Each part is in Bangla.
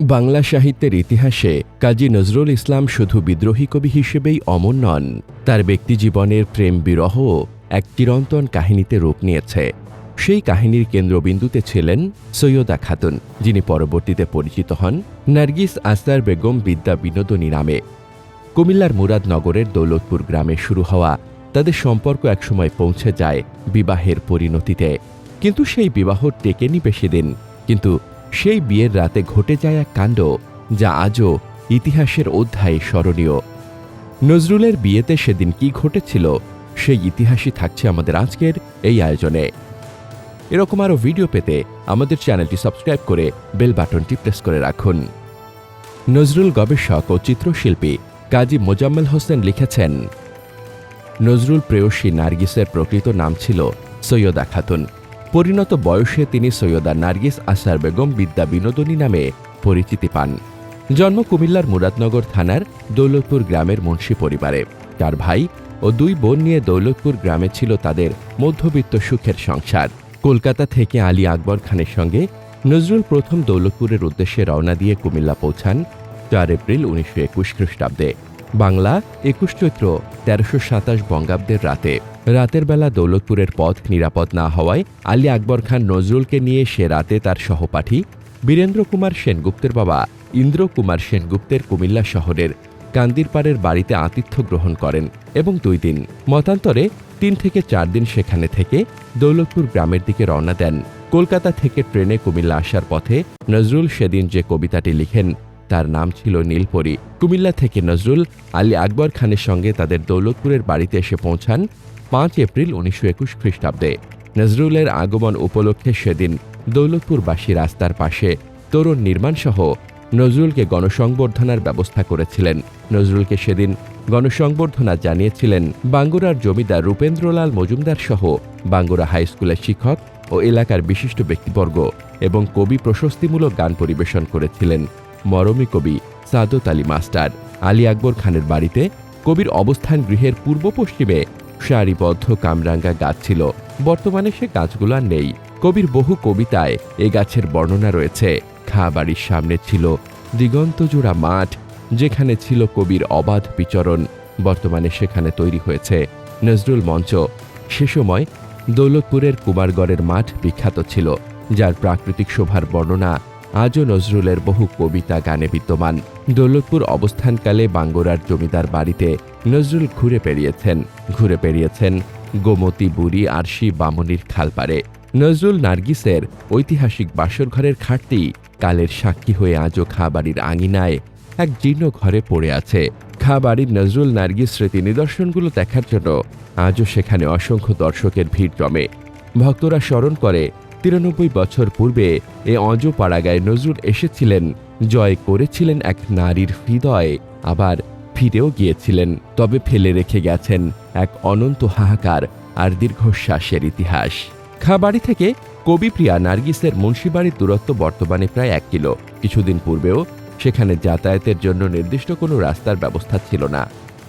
বাংলা সাহিত্যের ইতিহাসে কাজী নজরুল ইসলাম শুধু বিদ্রোহী কবি হিসেবেই অমর নন, তার ব্যক্তিজীবনের প্রেম বিরহ এক চিরন্তন কাহিনীতে রূপ নিয়েছে। সেই কাহিনীর কেন্দ্রবিন্দুতে ছিলেন সৈয়দা খাতুন, যিনি পরবর্তীতে পরিচিত হন নার্গিস আস্তার বেগম বিদ্যা বিনোদনী নামে। কুমিল্লার মুরাদনগরের দৌলতপুর গ্রামে শুরু হওয়া তাদের সম্পর্ক একসময় পৌঁছে যায় বিবাহের পরিণতিতে। কিন্তু সেই বিবাহ টেকেনি বেশি দিন কিন্তু সেই বিয়ের রাতে ঘটে যায় এক কাণ্ড যা আজও ইতিহাসের অধ্যায়ে স্মরণীয়। নজরুলের বিয়েতে সেদিন কি ঘটেছিল, সেই ইতিহাসই থাকছে আমাদের আজকের এই আয়োজনে। এরকম আরও ভিডিও পেতে আমাদের চ্যানেলটি সাবস্ক্রাইব করে বেল বাটনটি প্রেস করে রাখুন। নজরুল গবেষক ও চিত্রশিল্পী কাজী মোজাম্মেল হোসেন লিখেছেন, নজরুল প্রেয়সী নার্গিসের প্রকৃত নাম ছিল সৈয়দা খাতুন পরিণত বয়সে তিনি সৈয়দা নার্গিস আসার বেগম বিদ্যা বিনোদনী নামে পরিচিতি পান। জন্ম কুমিল্লার মুরাদনগর থানার দৌলতপুর গ্রামের মুন্সী পরিবারে। তার ভাই ও দুই বোন নিয়ে দৌলতপুর গ্রামে ছিল তাদের মধ্যবিত্ত সুখের সংসার। কলকাতা থেকে আলী আকবর খানের সঙ্গে নজরুল প্রথম দৌলতপুরের উদ্দেশ্যে রওনা দিয়ে কুমিল্লা পৌঁছান চার এপ্রিল উনিশশো একুশ খ্রিস্টাব্দে। বাংলা, একুশ চৈত্র, তেরোশো সাতাশ বঙ্গাব্দের রাতে। রাতের বেলা দৌলতপুরের পথ নিরাপদ না হওয়ায় আলী আকবর খান নজরুলকে নিয়ে সে রাতে তার সহপাঠী বীরেন্দ্র কুমার সেনগুপ্তের বাবা ইন্দ্র কুমার সেনগুপ্তের কুমিল্লা শহরের কান্দিরপাড়ের বাড়িতে আতিথ্য গ্রহণ করেন এবং দুই দিন। মতান্তরে তিন থেকে চার দিন সেখানে থেকে দৌলতপুর গ্রামের দিকে রওনা দেন। কলকাতা থেকে ট্রেনে কুমিল্লা আসার পথে নজরুল সেদিন যে কবিতাটি লিখেন তার নাম ছিল নীলপরি। কুমিল্লা থেকে নজরুল আলী আকবর খানের সঙ্গে তাদের দৌলতপুরের বাড়িতে এসে পৌঁছান পাঁচ এপ্রিল উনিশশো একুশ খ্রিস্টাব্দে। নজরুলের আগমন উপলক্ষে সেদিন দৌলতপুরবাসী রাস্তার পাশে তরুণ নির্মাণসহ নজরুলকে গণসংবর্ধনার ব্যবস্থা করেছিলেন। নজরুলকে সেদিন গণসংবর্ধনা জানিয়েছিলেন বাঙ্গুরার জমিদার রূপেন্দ্রলাল মজুমদার সহ বাঙ্গুরা হাই স্কুলের শিক্ষক ও এলাকার বিশিষ্ট ব্যক্তিবর্গ এবং কবি প্রশস্তিমূলক গান পরিবেশন করেছিলেন। মরমী কবি সাদত আলী মাস্টার। আলী আকবর খানের বাড়িতে কবির অবস্থান গৃহের পূর্ব পশ্চিমে সারিবদ্ধ কামরাঙ্গা গাছ ছিল। বর্তমানে সে গাছগুলো আর নেই। কবির বহু কবিতায় এ গাছের বর্ণনা রয়েছে। খা বাড়ির সামনে ছিল দিগন্তজোড়া মাঠ, যেখানে ছিল কবির অবাধ বিচরণ। বর্তমানে সেখানে তৈরি হয়েছে নজরুল মঞ্চ। সে সময় দৌলতপুরের কুমারগড়ের মাঠ বিখ্যাত ছিল, যার প্রাকৃতিক শোভার বর্ণনা আজও নজরুলের বহু কবিতা গানে বিদ্যমান। দৌলতপুর অবস্থানকালে বাঙ্গোরার জমিদার বাড়িতে নজরুল ঘুরে পেরিয়েছেন ঘুরে পেরিয়েছেন গোমতী বুড়ি আরশি বামনির খালপারে নজরুল নার্গিসের ঐতিহাসিক বাসরঘরের খাটটি কালের সাক্ষী হয়ে আজও খাবাড়ির আঙিনায় এক জীর্ণ ঘরে পড়ে আছে। খাবাড়ির নজরুল নার্গিস স্মৃতি নিদর্শনগুলো দেখার জন্য আজও সেখানে অসংখ্য দর্শকের ভিড় জমে। ভক্তরা স্মরণ করে তিরানব্বই বছর পূর্বে এ অজ পাড়াগায় নজরুল এসেছিলেন। জয় করেছিলেন এক নারীর হৃদয়, আবার ফিরেও গিয়েছিলেন, তবে ফেলে রেখে গেছেন এক অনন্ত হাহাকার আর দীর্ঘশ্বাসের ইতিহাস। খাবাড়ি থেকে কবিপ্রিয়া নার্গিসের মুন্সিবাড়ির দূরত্ব বর্তমানে প্রায় এক কিলো। কিছুদিন পূর্বেও সেখানে যাতায়াতের জন্য নির্দিষ্ট কোনো রাস্তার ব্যবস্থা ছিল না।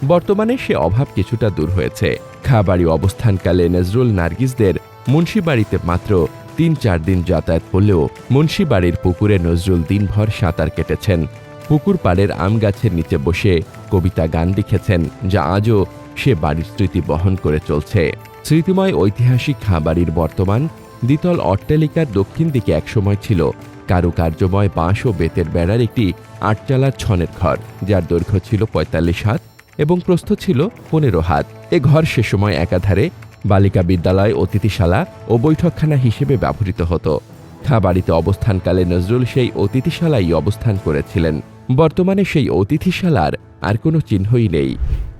বর্তমানে সে অভাব কিছুটা দূর হয়েছে। খাবাড়ি অবস্থানকালে নজরুল নার্গিসদের মুন্সিবাড়িতে মাত্র তিন চার দিন যাতায়াত করলেও মুন্সিবাড়ির পুকুরে নজরুল দিনভর সাঁতার কেটেছেন। পুকুর পাড়ের আম গাছের নিচে বসে কবিতা গান লিখেছেন, যা আজও সে বাড়ির স্মৃতি বহন করে চলছে। স্মৃতিময় ঐতিহাসিক খাবাড়ির বর্তমান দ্বিতল অট্টালিকার দক্ষিণ দিকে একসময় ছিল কারুকার্যময় বাঁশ ও বেতের বেড়ার একটি আটচালার ছনের ঘর, যার দৈর্ঘ্য ছিল পঁয়তাল্লিশ হাত এবং প্রস্থ ছিল পনেরো হাত। এ ঘর সে সময় একাধারে বালিকা বিদ্যালয় অতিথিশালা ও বৈঠকখানা হিসেবে ব্যবহৃত হতো। খাবাড়িতে অবস্থানকালে নজরুল সেই অতিথিশালাই অবস্থান করেছিলেন। বর্তমানে সেই অতিথিশালার আর কোনো চিহ্নই নেই।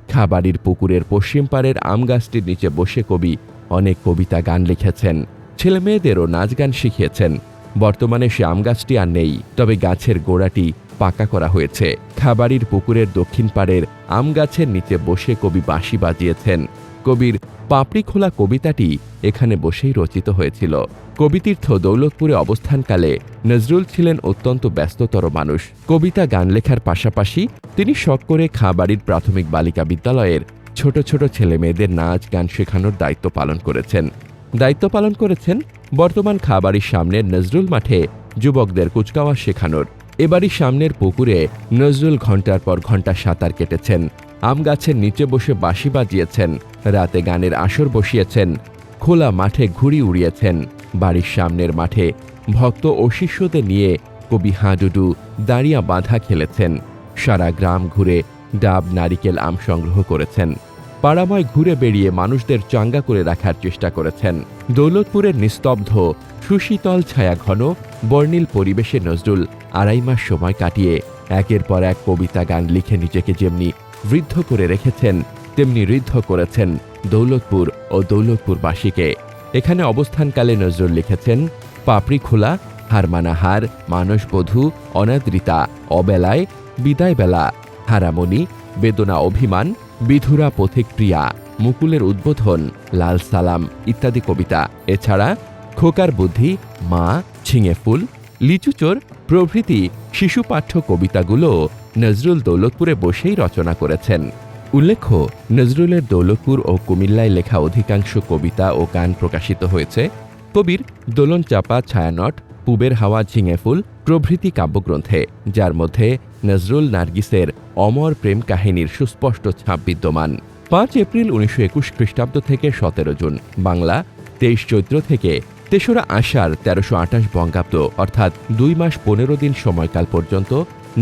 খাবাড়ির পুকুরের পশ্চিম পাড়ের আম গাছটির নিচে বসে কবি অনেক কবিতা গান লিখেছেন। ছেলে মেয়েদেরও নাচ গান শিখিয়েছেন। বর্তমানে সে আম গাছটি আর নেই, তবে গাছের গোড়াটি পাকা করা হয়েছে। খাবাড়ির পুকুরের দক্ষিণ পাড়ের আম গাছের নিচে বসে কবি বাঁশি বাজিয়েছেন। কবির পাপড়ি খোলা কবিতাটি এখানে বসেই রচিত হয়েছিল। কবিতীর্থ দৌলতপুরে অবস্থানকালে নজরুল ছিলেন অত্যন্ত ব্যস্ততর মানুষ। কবিতা গান লেখার পাশাপাশি তিনি শখ করে খাবাড়ির প্রাথমিক বালিকা বিদ্যালয়ের ছোট ছোট ছেলে মেয়েদের নাচ, গান শেখানোর দায়িত্ব পালন করেছেন। দায়িত্ব পালন করেছেন বর্তমান খাবাড়ির সামনের নজরুল মাঠে যুবকদের কুচকাওয়া শেখানোর। এবারই সামনের পুকুরে নজরুল ঘণ্টার পর ঘণ্টা সাঁতার কেটেছেন। আম গাছের নিচে বসে বাঁশি বাজিয়েছেন, রাতে গানের আসর বসিয়েছেন, খোলা মাঠে ঘুড়ি উড়িয়েছেন, বাড়ির সামনের মাঠে ভক্ত ও শিষ্যদের নিয়ে কবি হাডুডু দাঁড়িয়া বাঁধা খেলেছেন, সারা গ্রাম ঘুরে ডাব, নারিকেল, আম সংগ্রহ করেছেন, পাড়াময় ঘুরে বেরিয়ে মানুষদের চাঙ্গা করে রাখার চেষ্টা করেছেন। দৌলতপুরের নিস্তব্ধ, সুশীতল ছায়া ঘন, বর্ণিল পরিবেশে নজরুল আড়াই মাস সময় কাটিয়ে একের পর এক কবিতা গান লিখে নিজেকে যেমনি ঋদ্ধ করে রেখেছেন, তেমনি ঋদ্ধ করেছেন দৌলতপুর ও দৌলতপুরবাসীকে। এখানে অবস্থানকালে নজরুল লিখেছেন, পাপড়ি খোলা, হারমানা হার মানসবধূ অনাদৃতা অবেলায়, বিদায় বেলা, হারামণি, বেদনা অভিমান, বিধুরা পথিক প্রিয়া মুকুলের উদ্বোধন, লাল সালাম ইত্যাদি কবিতা। এছাড়া খোকার বুদ্ধি, মা, ছিঙে ফুল, লিচুচোর প্রভৃতি শিশু পাঠ্য কবিতাগুলো নজরুল দৌলতপুরে বসেই রচনা করেছেন। উল্লেখ্য, নজরুলের দৌলতপুর ও কুমিল্লায় লেখা অধিকাংশ কবিতা ও গান প্রকাশিত হয়েছে। কবির দোলন চাপা, ছায়ানট, পুবের হাওয়া, ঝিঙে ফুল, প্রভৃতি কাব্যগ্রন্থে, যার মধ্যে নজরুল নার্গিসের অমর প্রেম কাহিনীর সুস্পষ্ট ছাপ বিদ্যমান। পাঁচ এপ্রিল উনিশশো একুশ খ্রিস্টাব্দ থেকে সতেরো জুন, বাংলা, তেইশ চৈত্র থেকে তেসরা আষাঢ় তেরোশো আঠাশ বঙ্গাব্দ, অর্থাৎ দুই মাস পনেরো দিন সময়কাল পর্যন্ত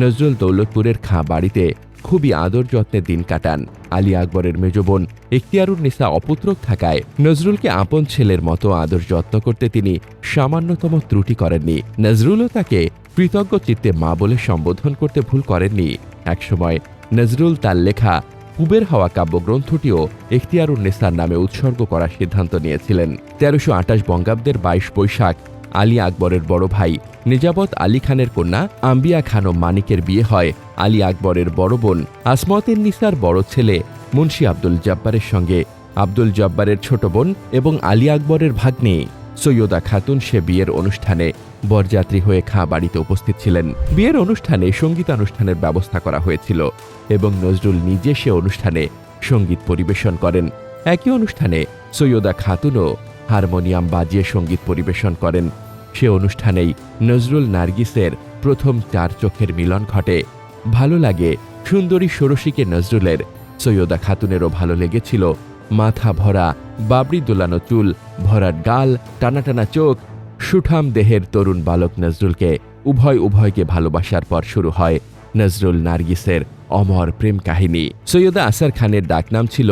নজরুল দৌলতপুরের খাঁ বাড়িতে খুবই আদর যত্নে দিন কাটান। আলী আকবরের মেজবোন ইখতিয়ারুন নিসা অপুত্রক থাকায় নজরুলকে আপন ছেলের মতো আদর যত্ন করতে তিনি সামান্যতম ত্রুটি করেননি। নজরুলও তাকে কৃতজ্ঞ চিত্তে মা বলে সম্বোধন করতে ভুল করেননি। একসময় নজরুল তার লেখা কুবের হাওয়া কাব্যগ্রন্থটিও এখতিয়ারুন নেসার নামে উৎসর্গ করার সিদ্ধান্ত নিয়েছিলেন। তেরোশো আঠাশ বঙ্গাব্দের বাইশ বৈশাখ আলী আকবরের বড় ভাই। নিজাবত আলী খানের কন্যা আম্বিয়া খানম মানিকের বিয়ে হয় আলী আকবরের বড় বোন আসমতের নিসার বড় ছেলে মুন্সি আব্দুল জব্বারের সঙ্গে। আব্দুল জব্বারের ছোট বোন এবং আলী আকবরের ভাগ্নে সৈয়দা খাতুন সে বিয়ের অনুষ্ঠানে বরযাত্রী হয়ে খাঁ বাড়িতে উপস্থিত ছিলেন। বিয়ের অনুষ্ঠানে সঙ্গীতানুষ্ঠানের ব্যবস্থা করা হয়েছিল এবং নজরুল নিজে সে অনুষ্ঠানে সংগীত পরিবেশন করেন। একই অনুষ্ঠানে সৈয়দা খাতুনও হারমোনিয়াম বাজিয়ে সংগীত পরিবেশন করেন। সে অনুষ্ঠানেই নজরুল নার্গিসের প্রথম চার চোখের মিলন ঘটে। ভালো লাগে সুন্দরী ষোড়শীকে নজরুলের। সৈয়দা খাতুনেরও ভালো লেগেছিল মাথা ভরা, বাবরি দোলানো চুল, ভরাট গাল, টানা টানা চোখ, সুঠাম দেহের তরুণ বালক নজরুলকে উভয় উভয়কে ভালোবাসার পর শুরু হয় নজরুল নার্গিসের অমর প্রেম কাহিনী। সৈয়দা আসার খানের ডাকনাম ছিল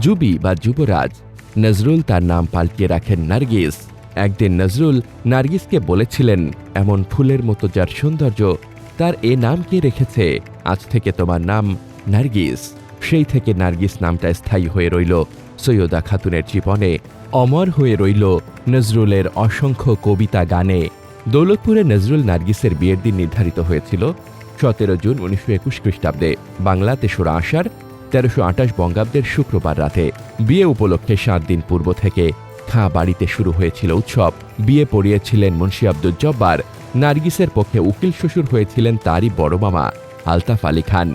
জুবি বা যুবরাজ। নজরুল তার নাম পাল্টিয়ে রাখেন নার্গিস। একদিন নজরুল নার্গিসকে বলেছিলেন, এমন ফুলের মতো যার সৌন্দর্য, তার এ নাম কে রেখেছে? আজ থেকে তোমার নাম নার্গিস। সেই থেকে নার্গিস নামটা স্থায়ী হয়ে রইল। সৈয়দা খাতুনের জীবনে অমর হয়ে রইল নজরুলের অসংখ্য কবিতা গানে। দৌলতপুরে নজরুল নার্গিসের বিয়ের দিন নির্ধারিত হয়েছিল সতেরো জুন উনিশশো একুশ খ্রিস্টাব্দে। বাংলা তেসরা আষাঢ় তেরোশো আঠাশ বঙ্গাব্দের শুক্রবার রাতে বিয়ে উপলক্ষে সাত দিন পূর্ব থেকে খাঁ বাড়িতে শুরু হয়েছিল উৎসব। বিয়ে পড়িয়েছিলেন মুন্সি আব্দুল জব্বার। নার্গিসের পক্ষে উকিল শ্বশুর হয়েছিলেন তারই বড় মামা আলতাফ আলী খান।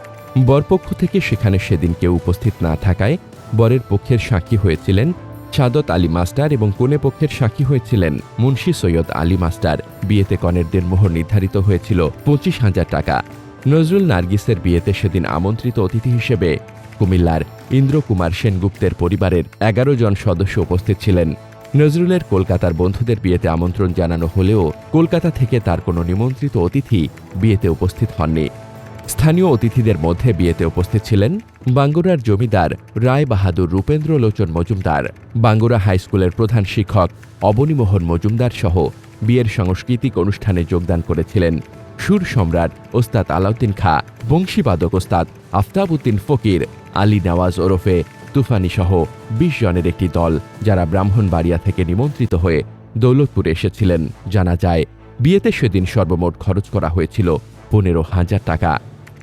বরপক্ষ থেকে সেখানে সেদিন কেউ উপস্থিত না থাকায় বরের পক্ষের সাক্ষী হয়েছিলেন সাদত আলী মাস্টার এবং কনে পক্ষের সাক্ষী হয়েছিলেন মুন্সি সৈয়দ আলী মাস্টার। বিয়েতে কনের দেনমোহর নির্ধারিত হয়েছিল পঁচিশ হাজার টাকা। নজরুল নার্গিসের বিয়েতে সেদিন আমন্ত্রিত অতিথি হিসেবে কুমিল্লার ইন্দ্রকুমার সেনগুপ্তের পরিবারের এগারো জন সদস্য উপস্থিত ছিলেন। নজরুলের কলকাতার বন্ধুদের বিয়েতে আমন্ত্রণ জানানো হলেও কলকাতা থেকে তার কোনো নিমন্ত্রিত অতিথি বিয়েতে উপস্থিত হননি। স্থানীয় অতিথিদের মধ্যে বিয়েতে উপস্থিত ছিলেন বাঙ্গুরার জমিদার রায় বাহাদুর রূপেন্দ্র লোচন মজুমদার, বাঙ্গুরা হাইস্কুলের প্রধান শিক্ষক অবনীমোহন মজুমদার সহ বিয়ের সাংস্কৃতিক অনুষ্ঠানে যোগদান করেছিলেন। সুর সম্রাট ওস্তাদ আলাউদ্দিন খা, বংশীবাদক ওস্তাদ আফতাব উদ্দিন ফকির আলী নওয়াজ ওরফে তুফানি সহ বিশ জনের একটি দল যারা ব্রাহ্মণবাড়িয়া থেকে নিমন্ত্রিত হয়ে দৌলতপুরে এসেছিলেন। জানা যায়, বিয়েতে সেদিন সর্বমোট খরচ করা হয়েছিল পনেরো হাজার টাকা।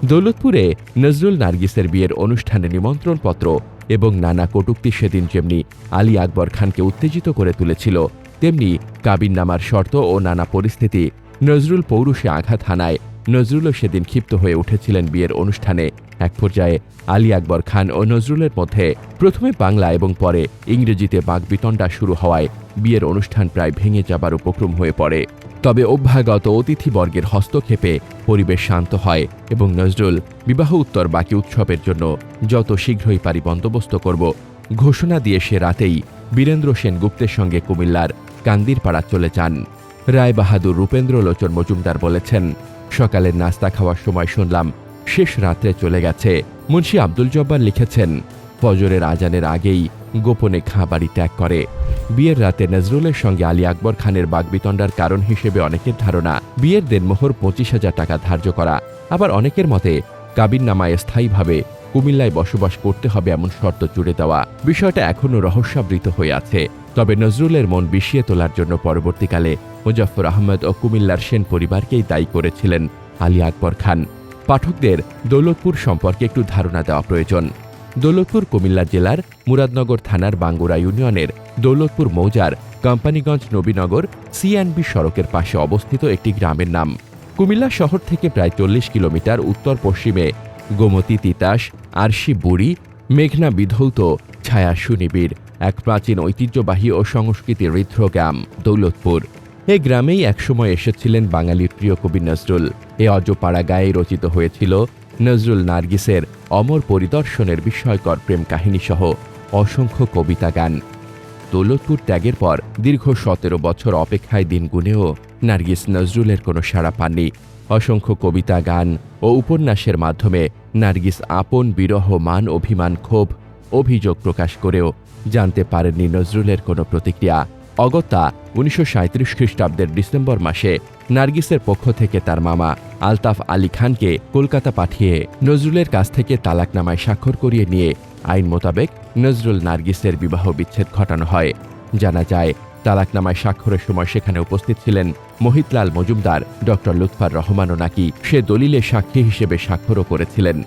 দৌলতপুরে নজরুল নার্গিসের বিয়ের অনুষ্ঠানে নিমন্ত্রণপত্র এবং নানা কটূক্তি সেদিন যেমনি আলী আকবর খানকে উত্তেজিত করে তুলেছিল, তেমনি কাবিননামার শর্ত ও নানা পরিস্থিতি নজরুল পৌরুষে আঘাত হানায় নজরুলও সেদিন ক্ষিপ্ত হয়ে উঠেছিলেন বিয়ের অনুষ্ঠানে। এক পর্যায়ে আলী আকবর খান ও নজরুলের মধ্যে প্রথমে বাংলা এবং পরে ইংরেজিতে বাগবিতণ্ডা শুরু হওয়ায় বিয়ের অনুষ্ঠান প্রায় ভেঙে যাবার উপক্রম হয়ে পড়ে। তবে অভ্যাগত অতিথিবর্গের হস্তক্ষেপে পরিবেশ শান্ত হয় এবং নজরুল বিবাহ উত্তর বাকি উৎসবের জন্য যত শীঘ্রই পারি বন্দোবস্ত করব ঘোষণা দিয়ে সে রাতেই বীরেন্দ্র সেনগুপ্তের সঙ্গে কুমিল্লার কান্দিরপাড়া চলে যান। রায় বাহাদুর রূপেন্দ্র লোচন মজুমদার বলেছেন সকালের নাস্তা খাওয়ার সময় শুনলাম শেষ রাত্রে চলে গেছে। মুন্সি আব্দুল জব্বার লিখেছেন, ফজরের আজানের আগেই গোপনে খাঁ বাড়ি ত্যাগ করে। বিয়ের রাতে নজরুলের সঙ্গে আলী আকবর খানের বাগবিতণ্ডার কারণ হিসেবে অনেকের ধারণা, বিয়ের দেনমোহর পঁচিশ হাজার টাকা ধার্য করা। আবার অনেকের মতে কাবিন নামায় স্থায়ীভাবে কুমিল্লায় বসবাস করতে হবে এমন শর্ত জুড়ে দেওয়া। বিষয়টা এখনও রহস্যাবৃত হয়ে আছে। তবে নজরুলের মন বিষিয়ে তোলার জন্য পরবর্তীকালে মুজাফর আহমদ ও কুমিল্লার সেন পরিবারকেই দায়ী করেছিলেন আলী আকবর খান। পাঠকদের দৌলতপুর সম্পর্কে একটু ধারণা দেওয়া প্রয়োজন। দৌলতপুর কুমিল্লা জেলার মুরাদনগর থানার বাঙ্গুরা ইউনিয়নের দৌলতপুর মৌজার কোম্পানিগঞ্জ নবীনগর সিএনবি সড়কের পাশে অবস্থিত একটি গ্রামের নাম। কুমিল্লা শহর থেকে প্রায় চল্লিশ কিলোমিটার উত্তর পশ্চিমে গোমতী তিতাস, আরশি বুড়ি, মেঘনা বিধৌত ছায়া সুনিবিড় এক প্রাচীন ঐতিহ্যবাহী ও সংস্কৃতি ঋদ্ধ গ্রাম দৌলতপুর। এই গ্রামেই একসময় এসেছিলেন বাঙালির প্রিয় কবি নজরুল। এ অজপাড়া গায়ে রচিত হয়েছিল নজরুল নার্গিসের অমর পরিদর্শনের বিস্ময়কর প্রেম কাহিনীসহ অসংখ্য কবিতা গান। দৌলতপুর ত্যাগের পর দীর্ঘ সতেরো বছর অপেক্ষায় দিন গুনেও নার্গিস নজরুলের কোনো সাড়া পাননি। অসংখ্য কবিতা গান ও উপন্যাসের মাধ্যমে নার্গিস আপন বিরহ মান অভিমান ক্ষোভ অভিযোগ প্রকাশ করেও জানতে পারেননি নজরুলের কোনো প্রতিক্রিয়া। অগত্যা উনিশশো খ্রিস্টাব্দের ডিসেম্বর মাসে নার্গিসের পক্ষ থেকে তার মামা আলতাফ আলী খানকে কলকাতা পাঠিয়ে নজরুলের কাছ থেকে তালাকনামায় স্বাক্ষর করিয়ে নিয়ে আইন মোতাবেক নজরুল নার্গিসের বিবাহ বিচ্ছেদ ঘটানো হয়। জানা যায়, তালাকনামায় স্বাক্ষরের সময় সেখানে উপস্থিত ছিলেন মোহিতলাল মজুমদার, ডক্টর লুৎফার রহমানও নাকি সে দলিলে সাক্ষী হিসেবে স্বাক্ষরও করেছিলেন।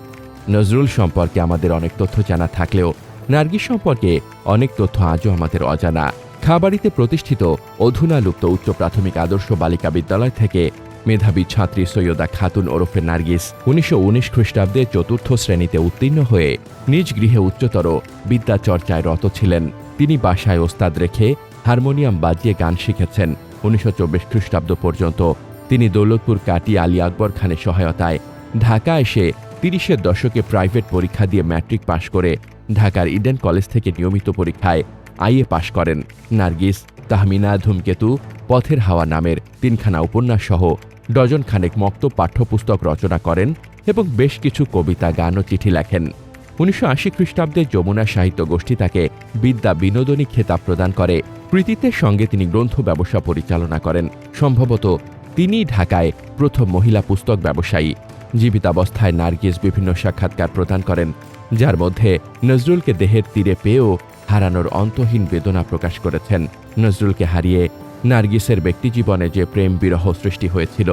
নজরুল সম্পর্কে আমাদের অনেক তথ্য জানা থাকলেও, নার্গিস সম্পর্কে অনেক তথ্য আজও আমাদের অজানা। খাবাড়িতে প্রতিষ্ঠিত অধুনালুপ্ত উচ্চ প্রাথমিক আদর্শ বালিকা বিদ্যালয় থেকে মেধাবী ছাত্রী সৈয়দা খাতুন ওরফে নার্গিস উনিশশো উনিশ খ্রিস্টাব্দে চতুর্থ শ্রেণীতে উত্তীর্ণ হয়ে নিজ গৃহে উচ্চতর বিদ্যাচর্চায় রত ছিলেন। তিনি বাসায় ওস্তাদ রেখে হারমোনিয়াম বাজিয়ে গান শিখেছেন। উনিশশো চব্বিশ খ্রিস্টাব্দ পর্যন্ত তিনি দৌলতপুর কাটি আলী আকবর খানের সহায়তায় ঢাকা এসে তিরিশের দশকে প্রাইভেট পরীক্ষা দিয়ে ম্যাট্রিক পাশ করে ঢাকার ইডেন কলেজ থেকে নিয়মিত পরীক্ষায় আইএ পাশ করেন নার্গিস তাহমিনা ধূমকেতু, পথের হাওয়া নামের তিনখানা উপন্যাস সহ ডজন খানেক মক্ত পাঠ্যপুস্তক রচনা করেন এবং বেশ কিছু কবিতা, গান ও চিঠি লেখেন। উনিশশো আশি খ্রিস্টাব্দে যমুনা সাহিত্য গোষ্ঠী তাকে বিদ্যা বিনোদনী খেতাব প্রদান করে। কৃতিত্বের সঙ্গে তিনি গ্রন্থ ব্যবসা পরিচালনা করেন। সম্ভবত তিনি ঢাকায় প্রথম মহিলা পুস্তক ব্যবসায়ী। জীবিতাবস্থায় নার্গিস বিভিন্ন সাক্ষাৎকার প্রদান করেন, যার মধ্যে নজরুলকে দেহের তীরে পেয়েও হারানোর অন্তহীন বেদনা প্রকাশ করেছেন। নজরুলকে হারিয়ে নার্গিসের ব্যক্তিজীবনে যে প্রেম বিরহ সৃষ্টি হয়েছিল,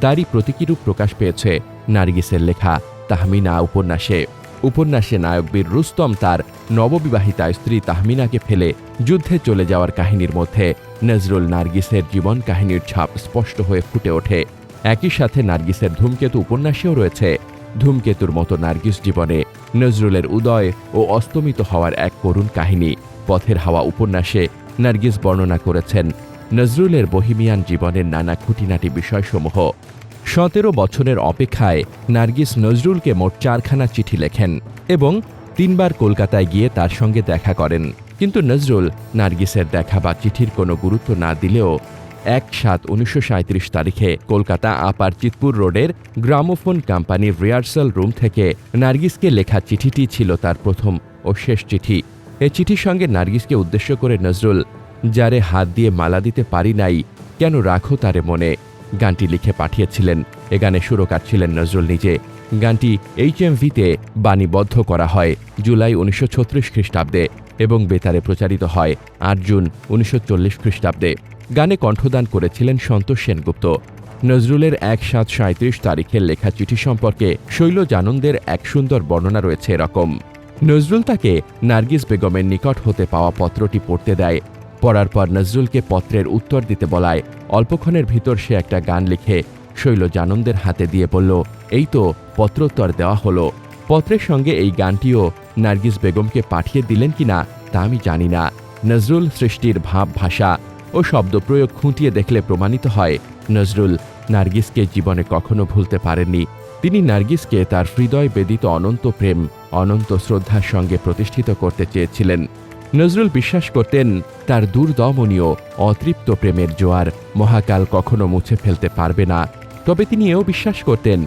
তারই প্রতীকীরূপ প্রকাশ পেয়েছে নার্গিসের লেখা তাহমিনা উপন্যাসে। উপন্যাসে নায়ক বীর রুস্তম তার নববিবাহিতা স্ত্রী তাহমিনাকে ফেলে যুদ্ধে চলে যাওয়ার কাহিনীর মধ্যে নজরুল নার্গিসের জীবন কাহিনীর ছাপ স্পষ্ট হয়ে ফুটে ওঠে। একই সাথে নার্গিসের ধূমকেতু উপন্যাসেও রয়েছে। ধূমকেতুর মতো নার্গিস জীবনে নজরুলের উদয় ও অস্তমিত হওয়ার এক করুণ কাহিনী। পথের হাওয়া উপন্যাসে নার্গিস বর্ণনা করেছেন, নজরুলের বহিমিয়ান জীবনের নানা খুঁটিনাটি বিষয়সমূহ। সতেরো বছরের অপেক্ষায় নার্গিস নজরুলকে মোট চারখানা চিঠি লেখেন এবং তিনবার কলকাতায় গিয়ে তার সঙ্গে দেখা করেন। কিন্তু নজরুল নার্গিসের দেখা বা চিঠির কোনো গুরুত্ব না দিলেও এক সাত উনিশশো তারিখে কলকাতা আপার চিতপুর রোডের গ্রামোফোন কোম্পানির রিহার্সাল রুম থেকে নার্গিসকে লেখা চিঠিটি ছিল তার প্রথম ও শেষ চিঠি। এ চিঠির সঙ্গে নার্গিসকে উদ্দেশ্য করে নজরুল, যারে হাত দিয়ে মালা দিতে পারি নাই, কেন রাখো তারে মনে? গানটি লিখে পাঠিয়েছিলেন। এ গানে সুরকার ছিলেন নজরুল নিজে। গানটি এইচ এম ভিতে বাণীবদ্ধ করা হয় জুলাই উনিশশো ছত্রিশ খ্রিস্টাব্দে এবং বেতারে প্রচারিত হয় আট জুন উনিশশো চল্লিশ খ্রিস্টাব্দে। গানে কণ্ঠদান করেছিলেন সন্তোষ সেনগুপ্ত। নজরুলের এক সাত সাঁত্রিশ তারিখের লেখা চিঠি সম্পর্কে শৈলজানন্দের এক সুন্দর বর্ণনা রয়েছে এরকম। নজরুল তাকে নার্গিস বেগমের নিকট হতে পাওয়া পত্রটি পড়তে দেয়। পড়ার পর নজরুলকে পত্রের উত্তর দিতে বলায়। অল্পক্ষণের ভিতর সে একটা গান লিখে শৈলজানন্দের হাতে দিয়ে বলল, এই তো পত্রোত্তর দেওয়া হলো। পত্রের সঙ্গে এই গানটিও নার্গিস বেগমকে পাঠিয়ে দিলেন কিনা তা আমি জানি না। নজরুল সৃষ্টির ভাব ভাষা ও শব্দ প্রয়োগ খুঁটিয়ে দেখলে প্রমাণিত হয়, নজরুল নার্গিসকে জীবনে কখনো ভুলতে পারেননি। তিনি নার্গিসকে তার হৃদয় বেদিত অনন্ত প্রেম, অনন্ত শ্রদ্ধার সঙ্গে প্রতিষ্ঠিত করতে চেয়েছিলেন। নজরুল বিশ্বাস করতেন, তার দুর্দমনীয়, অতৃপ্ত প্রেমের জোয়ার মহাকাল কখনো মুছে ফেলতে পারবে না। তবে তিনি এও বিশ্বাস করতেন,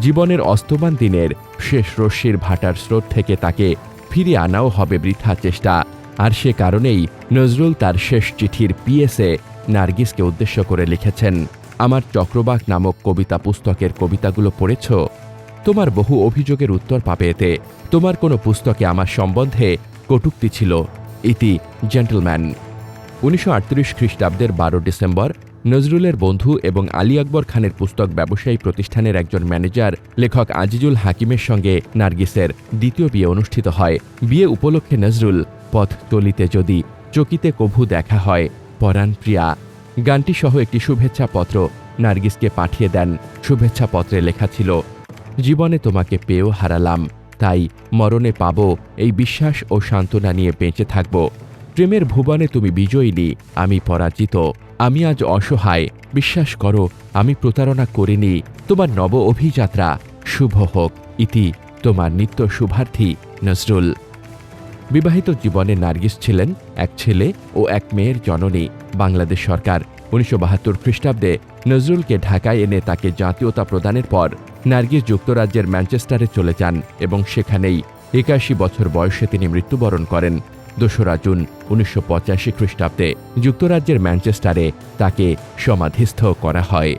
জীবনের অস্তমান দিনের শেষ রশ্মির ভাটার স্রোত থেকে তাকে ফিরিয়ে আনাও হবে বৃথা চেষ্টা। আর সে কারণেই নজরুল তার শেষ চিঠির পিএসএ নার্গিসকে উদ্দেশ্য করে লিখেছেন, আমার চক্রবাক নামক কবিতা পুস্তকের কবিতাগুলো পড়েছ? তোমার বহু অভিযোগের উত্তর পাবে এতে। তোমার কোনো পুস্তকে আমার সম্বন্ধে কটুক্তি ছিল। ইতি, জেন্টলম্যান। উনিশশো আটত্রিশ খ্রিস্টাব্দের বারো ডিসেম্বর নজরুলের বন্ধু এবং আলী আকবর খানের পুস্তক ব্যবসায়ী প্রতিষ্ঠানের একজন ম্যানেজার, লেখক আজিজুল হাকিমের সঙ্গে নার্গিসের দ্বিতীয় বিয়ে অনুষ্ঠিত হয়। বিয়ে উপলক্ষে নজরুল, পথ চলিতে যদি, চকিতে কভু দেখা হয়, পরাণ প্রিয়া। গানটি সহ একটি শুভেচ্ছা পত্র নার্গিসকে পাঠিয়ে দেন। শুভেচ্ছা পত্রে লেখা ছিল, জীবনে তোমাকে পেয়েও হারালাম, তাই মরণে পাব, এই বিশ্বাস ও সান্ত্বনা নিয়ে বেঁচে থাকব। প্রেমের ভুবনে তুমি বিজয়িনী, আমি পরাজিত। আমি আজ অসহায়, বিশ্বাস করো, আমি প্রতারণা করিনি, তোমার নব অভিযাত্রা, শুভ হোক, ইতি তোমার নিত্য শুভার্থী নজরুল। বিবাহিত জীবনে নার্গিস ছিলেন এক ছেলে ও এক মেয়ের জননী, বাংলাদেশ সরকার। উনিশশো বাহাত্তর খ্রিস্টাব্দে নজরুলকে ঢাকায় এনে তাকে জাতীয়তা প্রদানের পর নার্গিস যুক্তরাজ্যের ম্যানচেস্টারে চলে যান এবং সেখানেই একাশি বছর বয়সে তিনি মৃত্যুবরণ করেন। দোসরা জুন উনিশশো পঁচাশি খ্রিস্টাব্দে যুক্তরাজ্যের ম্যানচেস্টারে তাকে সমাধিস্থ করা হয়।